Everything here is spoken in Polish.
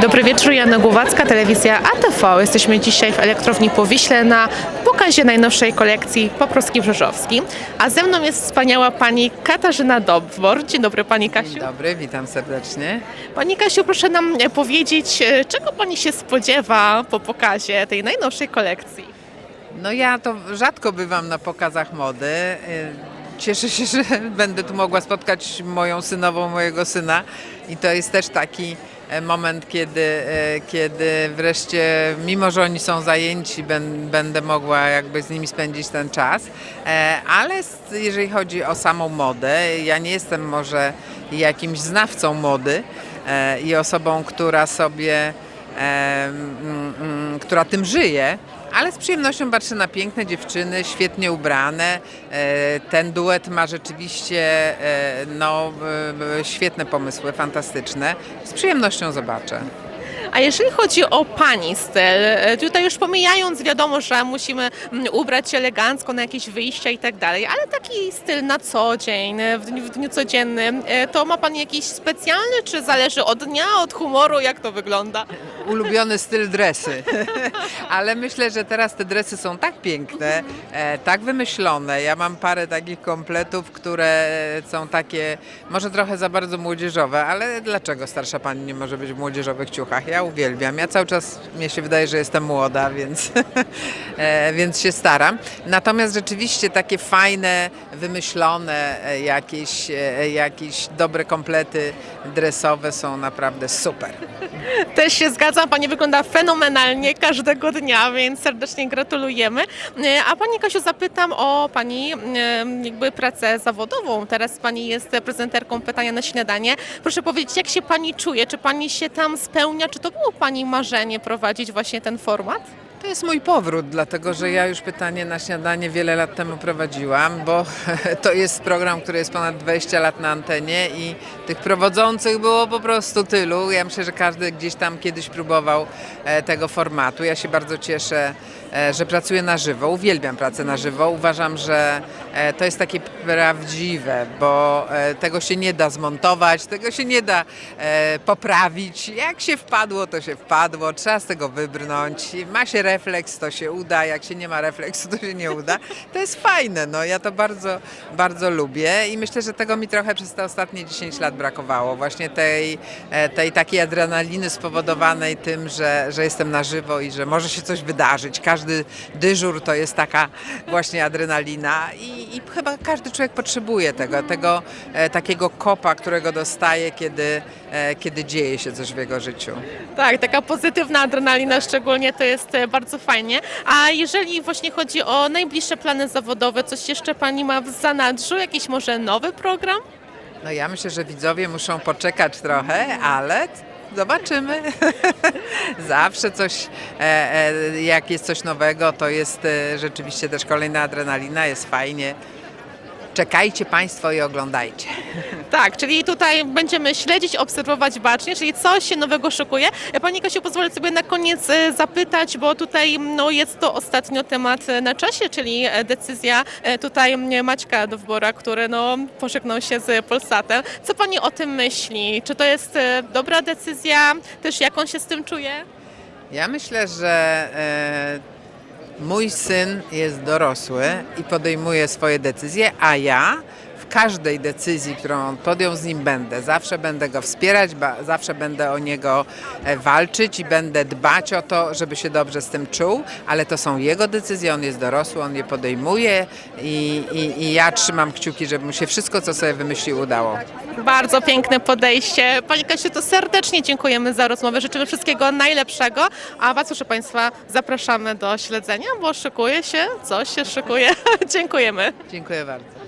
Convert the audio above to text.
Dobry wieczór, Jana Głowacka, telewizja ATV. Jesteśmy dzisiaj w elektrowni Powiśle na pokazie najnowszej kolekcji Poproski Brzeżowski. A ze mną jest wspaniała pani Katarzyna Dobwor. Dzień dobry pani Kasiu. Dzień dobry, witam serdecznie. Pani Kasiu, proszę nam e, powiedzieć, e, czego pani się spodziewa po pokazie tej najnowszej kolekcji? No ja to rzadko bywam na pokazach mody. Y, Cieszę się, że będę tu mogła spotkać moją synową, mojego syna i to jest też taki e, moment, kiedy, e, kiedy wreszcie, mimo że oni są zajęci, będę mogła jakby z nimi spędzić ten czas. E, Ale jeżeli chodzi o samą modę, ja nie jestem może jakimś znawcą mody e, i osobą, która sobie e, która tym żyje, ale z przyjemnością patrzę na piękne dziewczyny, świetnie ubrane. E, Ten duet ma rzeczywiście e, no, świetne pomysły, fantastyczne. Z przyjemnością zobaczę. A jeżeli chodzi o pani styl, e, tutaj już pomijając, wiadomo, że musimy mm, ubrać się elegancko na jakieś wyjścia i tak dalej, ale taki styl na co dzień, e, w dniu, w dniu codziennym, e, to ma pani jakiś specjalny, czy zależy od dnia, od humoru, jak to wygląda? Ulubiony styl dresy. Ale myślę, że teraz te dresy są tak piękne, tak wymyślone. Ja mam parę takich kompletów, które są takie może trochę za bardzo młodzieżowe, ale dlaczego starsza pani nie może być w młodzieżowych ciuchach? Ja uwielbiam. Ja cały czas, mnie się wydaje, że jestem młoda, więc, e, więc się staram. Natomiast rzeczywiście takie fajne, wymyślone e, jakieś, e, jakieś dobre komplety dresowe są naprawdę super. Też się zgadzam, pani wygląda fenomenalnie każdego dnia, więc serdecznie gratulujemy. E, A pani Kasiu, zapytam o pani e, jakby pracę zawodową. Teraz pani jest prezenterką pytania na śniadanie. Proszę powiedzieć, jak się pani czuje? Czy pani się tam spełnia? Czy to było pani marzenie prowadzić właśnie ten format? To jest mój powrót, dlatego że ja już pytanie na śniadanie wiele lat temu prowadziłam, bo to jest program, który jest ponad 20 lat na antenie i tych prowadzących było po prostu tylu. Ja myślę, że każdy gdzieś tam kiedyś próbował e, tego formatu. Ja się bardzo cieszę, e, że pracuję na żywo. Uwielbiam pracę na żywo. Uważam, że e, to jest takie prawdziwe, bo tego się nie da zmontować, tego się nie da poprawić. Jak się wpadło, to się wpadło. Trzeba z tego wybrnąć. Ma się refleks, to się uda. Jak się nie ma refleksu, to się nie uda. To jest fajne. No, ja to bardzo, bardzo lubię i myślę, że tego mi trochę przez te ostatnie 10 lat brakowało. Właśnie tej, e, tej takiej adrenaliny spowodowanej tym, że, że jestem na żywo i że może się coś wydarzyć. Każdy dyżur to jest taka właśnie adrenalina i, i chyba każdy człowiek potrzebuje tego, tego e, takiego kopa, którego dostaje, kiedy, e, kiedy dzieje się coś w jego życiu. Tak, taka pozytywna adrenalina szczególnie to jest e, bardzo fajnie. A jeżeli właśnie chodzi o najbliższe plany zawodowe, coś jeszcze pani ma w zanadrzu? Jakiś może nowy program? No ja myślę, że widzowie muszą poczekać trochę, ale zobaczymy. Zawsze coś, e, e, jak jest coś nowego, to jest e, rzeczywiście też kolejna adrenalina, jest fajnie. Czekajcie Państwo i oglądajcie. Tak, czyli tutaj będziemy śledzić, obserwować bacznie, czyli coś się nowego szykuje. Pani Kasiu, pozwolę sobie na koniec e, zapytać, bo tutaj no, jest to ostatnio temat e, na czasie, czyli e, decyzja e, tutaj m, Maćka Dowbora, który no, pożegnał się z Polsatem. Co Pani o tym myśli? Czy to jest e, dobra decyzja? Też jak on się z tym czuje? Ja myślę, że e, mój syn jest dorosły i podejmuje swoje decyzje, a ja każdej decyzji, którą on podjął, z nim będę. Zawsze będę go wspierać, zawsze będę o niego e, walczyć i będę dbać o to, żeby się dobrze z tym czuł, ale to są jego decyzje, on jest dorosły, on je podejmuje i, i, i ja trzymam kciuki, żeby mu się wszystko, co sobie wymyślił, udało. Bardzo piękne podejście. Pani Kasiu, to serdecznie dziękujemy za rozmowę. Życzymy wszystkiego najlepszego. A Was, proszę Państwa, zapraszamy do śledzenia, bo szykuje się, coś się szykuje. Dziękujemy. Dziękuję bardzo.